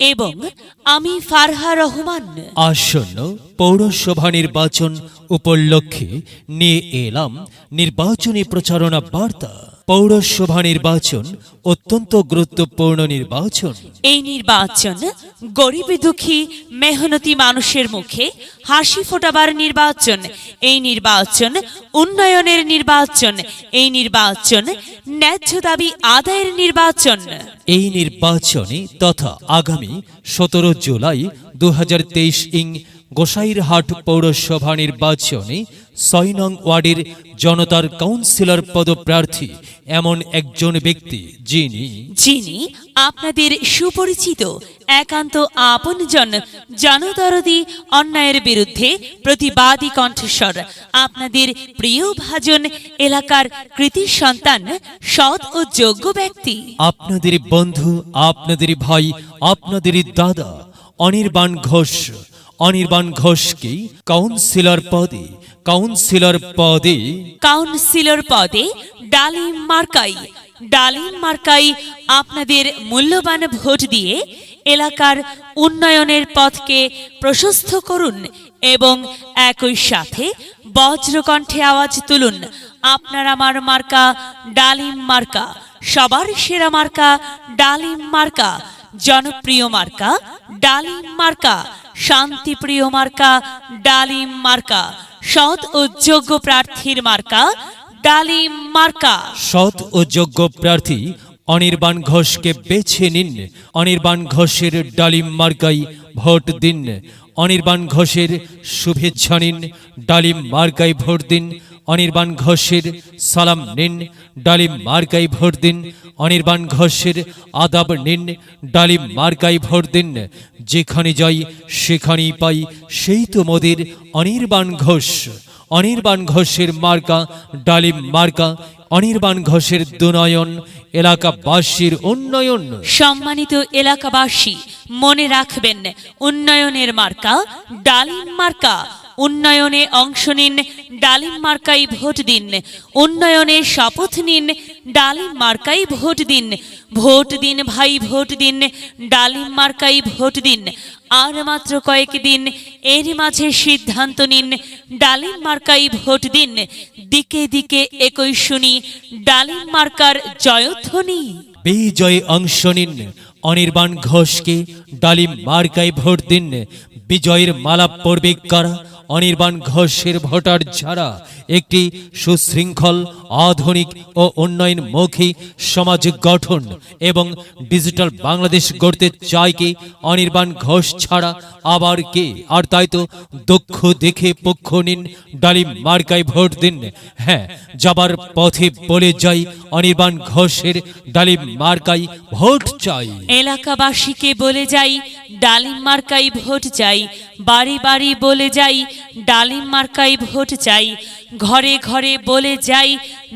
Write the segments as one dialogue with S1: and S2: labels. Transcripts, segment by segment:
S1: এবং আমি ফারহা রহমান।
S2: আসন্ন পৌরসভা নির্বাচন উপলক্ষে নিয়ে এলাম নির্বাচনী প্রচারণা বার্তা। পৌরসভা নির্বাচন অত্যন্ত গুরুত্বপূর্ণ নির্বাচন।
S1: এই নির্বাচন গরিব দুঃখী মেহনতি মানুষের মুখে হাসি ফোটাবার নির্বাচন। এই নির্বাচন উন্নয়নের নির্বাচন। এই নির্বাচন ন্যায্য দাবি আদায়ের নির্বাচন।
S2: এই নির্বাচনে তথা আগামী সতেরো জুলাই দু হাজার তেইশ ইং গোসাইরহাট পৌরসভা নির্বাচনে ছয় নং ওয়ার্ডের জনতার কাউন্সিলর পদপ্রার্থী এমন একজন ব্যক্তি যিনি
S1: যিনি আপনাদের সুপরিচিত একান্ত আপনজন জনদরদি অন্যায়ের বিরুদ্ধে প্রতিবাদী কণ্ঠস্বর। আপনাদের প্রিয় ভাজন এলাকার কৃতি সন্তান সৎ ও যোগ্য ব্যক্তি।
S2: আপনাদের বন্ধু আপনাদের ভাই আপনাদের দাদা অনির্বাণ ঘোষ। অনির্বাণ ঘোষকে কাউন্সিলর পদে কাউন্সিলর পদে।
S1: কাউন্সিলর পদে ডালিম মার্কাই। ডালিম মার্কাই আপনাদের মূল্যবান ভোট দিয়ে এলাকার উন্নয়নের পথকে প্রশস্ত করুন এবং একই সাথে বজ্রকণ্ঠে আওয়াজ তুলুন। আপনার আমার মার্কা ডালিম মার্কা, সবার সেরা মার্কা ডালিম মার্কা, জনপ্রিয় মার্কা ডালিম মার্কা, শান্তিপ্রিয় মার্কা ডালিম মার্কা। সৎ ও যোগ্য প্রার্থীর মার্কা ডালিম মার্কা।
S2: সৎ ও যোগ্য প্রার্থী অনির্বাণ ঘোষকে বেছে নিন। অনির্বাণ ঘোষের ডালিম মার্কাই ভোট দিন। অনির্বাণ ঘোষের শুভেচ্ছা নিন। ডালিম মার্কাই ভোট দিন। অনির্বাণ ঘোষের সালাম নিন ডালিম মার্কাই ভোট দিন। অনির্বাণ ঘোষের আদাব নিন ডালিম মার্কাই ভোট দিন। যেখানে যাই, সেখানেই পাই। সেই তো মোদের অনির্বাণ ঘোষ। অনির্বাণ ঘোষের মার্কা ডালিম মার্কা অনির্বাণ ঘোষের দুনয়ন, এলাকাবাসীর উন্নয়ন।
S1: সম্মানিত এলাকাবাসী, মনে রাখবেন, উন্নয়নের মার্কা ডালিম মার্কা উন্নয়নে অংশ নিন, ডালিম মার্কাই ভোট দিন। উন্নয়নে শপথ নিন, ডালিম মার্কাই ভোট দিন। ভোট দিন ভাই, ভোট দিন, ডালিম মার্কাই ভোট দিন। আর মাত্র কয়েক দিন, এর মাঝে সিদ্ধান্ত নিন, ডালিম মার্কাই ভোট দিন। দিকে দিকে একই শুনি, ডালিম মার্কার জয়ধ্বনি।
S2: বিজয়ে অংশ নিন, অনির্বাণ ঘোষকে ডালিম মার্কায় ভোট দিন। বিজয়ের মালা পড়বে কারা? অনির্বাণ ঘোষের ভোটার যারা? একটি সুশৃঙ্খল, আধুনিক ও উন্নয়নমুখী সমাজ গঠন এবং ডিজিটাল বাংলাদেশ গড়তে চায় কি অনির্বাণ ঘোষ ছাড়া আবার কে? আর তাই তো দক্ষ দেখে পক্ষ নিন ডালিম মার্কায় ভোট দিন। হ্যাঁ যাবার পথে বলে যাই, অনির্বাণ ঘোষের ডালিম মার্কাই ভোট চাই।
S1: এলাকাবাসীকে বলে যাই ডালিম মার্কাই ভোট চাই। বাড়ি বাড়ি বলে যাই ডালিম মার্কাই ভোট চাই। ঘরে ঘরে বলে যাই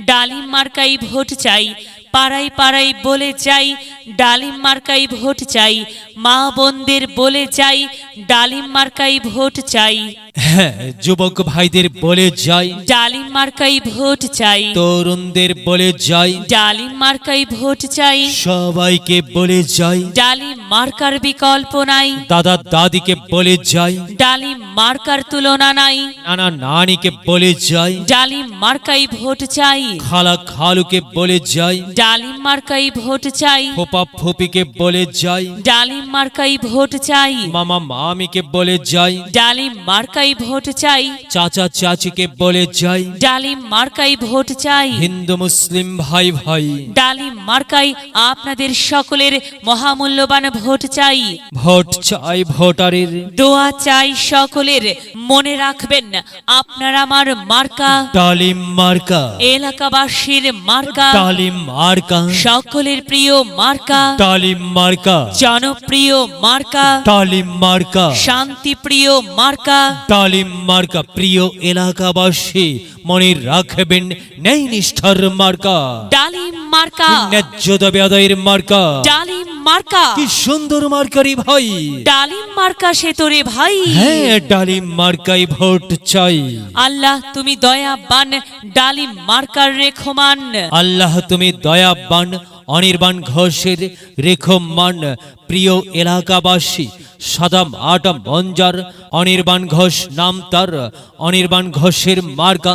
S1: ডালিম মার্কাই ভোট চাই পাড়ায় পাড়ায় বলে যাই ডালিম মার্কাই ভোট চাই মা বোনদের বলে যাই ডালিম মার্কাই ভোট চাই।
S2: হ্যাঁ যুবক ভাইদের বলে যাই।
S1: ডালিম মার্কাই ভোট চাই।
S2: তরুণদের বলে যাই।
S1: ডালিম মার্কাই ভোট চাই।
S2: সবাইকে বলে যাই।
S1: ডালিম মার্কার বিকল্প নাই।
S2: দাদা দাদিকে বলে যাই।
S1: ডালিম মার্কার তুলনা নাই।
S2: নানা নানিকে বলে যাই।
S1: ডালিম মার্কাই ভোট চাই।
S2: খালা খালুকে বলে যাই।
S1: ডালিম মার্কাই ভোট চাই।
S2: ফোপা ফুপিকে বলে যাই।
S1: ডালিম মার্কাই ভোট চাই।
S2: মামা মামিকে বলে যাই।
S1: ডালিম মার্কাই ভোট চাই।
S2: চাচা চাচিকে বলে যাই।
S1: ডালিম মার্কাই ভোট চাই।
S2: হিন্দু মুসলিম ভাই ভাই।
S1: ডালিম মার্কাই আপনাদের সকলের মহামূল্যবান ভোট চাই।
S2: ভোট চাই ভোটারের।
S1: দোয়া চাই সকলের। মনে রাখবেন আপনার আমার মার্কা।
S2: ডালিম মার্কা।
S1: এলাকাবাসীর মার্কা।
S2: ডালিম মার্কা।
S1: সকলের প্রিয় মার্কা। মার্কা।
S2: ডালিম মার্কা।
S1: জনপ্রিয় মার্কা।
S2: ডালিম মার্কা।
S1: শান্তিপ্রিয় মার্কা।
S2: ডালিম মার্কা। প্রিয় এলাকাবাসী মনে রাখবেন ন্যায় নিষ্ঠার মার্কা।
S1: ডালিম মার্কা।
S2: ন্যায্য দাবি আদায়ের মার্কা।
S1: ডালিম মার্কা।
S2: কি সুন্দর মার্কারি ভাই।
S1: ডালিম মার্কা সে তোরে ভাই।
S2: হ্যাঁ ডালিম মার্কাই ভোট চাই।
S1: আল্লাহ তুমি দয়াবান ডালিম মার্কার রেখমান।
S2: আল্লাহ তুমি দয়াবান অনির্বাণ ঘোষের রেখমান প্রিয় এলাকাবাসী সাদাম আটাম বঞ্জার, অনির্বাণ ঘোষ নাম তার অনির্বাণ ঘোষের মার্কা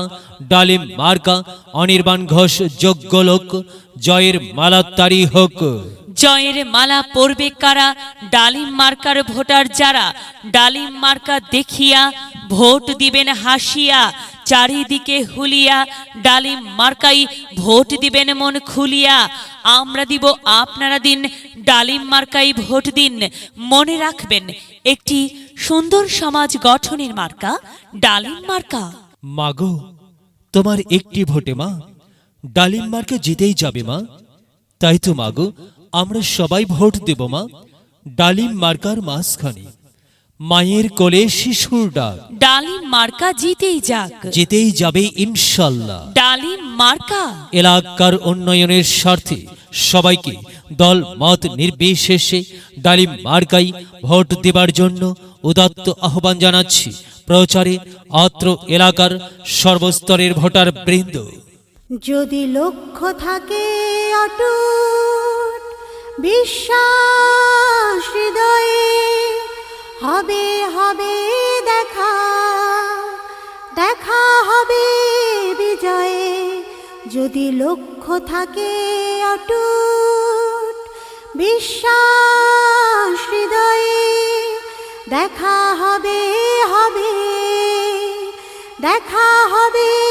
S2: ডালিম মার্কা, অনির্বাণ ঘোষ যোগ্য লোক, জয়ের মালা তারি হোক।
S1: জয়ের মালা পরবে কারা? ডালিম মার্কার ভোটার যারা? ডালিম মার্কা দেখিয়া ভোট দিবেন হাসিয়া, চারিদিকে হুলিয়া, ডালিম মার্কাই ভোট দিবেন মন খুলিয়া। আমরা দিব আপনারা দিন ডালিম মার্কাই ভোট দিন। মনে রাখবেন একটি সুন্দর সমাজ গঠনের মার্কা ডালিম মার্কা।
S2: মাগো তোমার একটি ভোটে মা ডালিম মার্কে জিতেই যাবে মা। তাই তো মাগো আমরা সবাই ভোট দেব মা ডালিম মার্কার মাঝখানে। মায়ের কোলে শিশুর ডাক।
S1: ডালিম মার্কা জিতেই যাক।
S2: জিতেই যাবে ইনশাল্লাহ।
S1: ডালিম মার্কা।
S2: এলাকার উন্নয়নের স্বার্থে। সবাইকে দল, মত নির্বিশেষে ডালিম মার্কাই ভোট দেবার জন্য উদাত্ত আহ্বান জানাচ্ছি প্রচারে অত্র এলাকার সর্বস্তরের ভোটার বৃন্দ
S3: যদি লক্ষ্য থাকে অটুট, বিশ্বাস হৃদয়ে হবে হবে দেখা দেখা হবে বিজয়ে। যদি লক্ষ্য থাকে অটুট বিশ্বাস হৃদয়ে। দেখা হবে হবে দেখা হবে।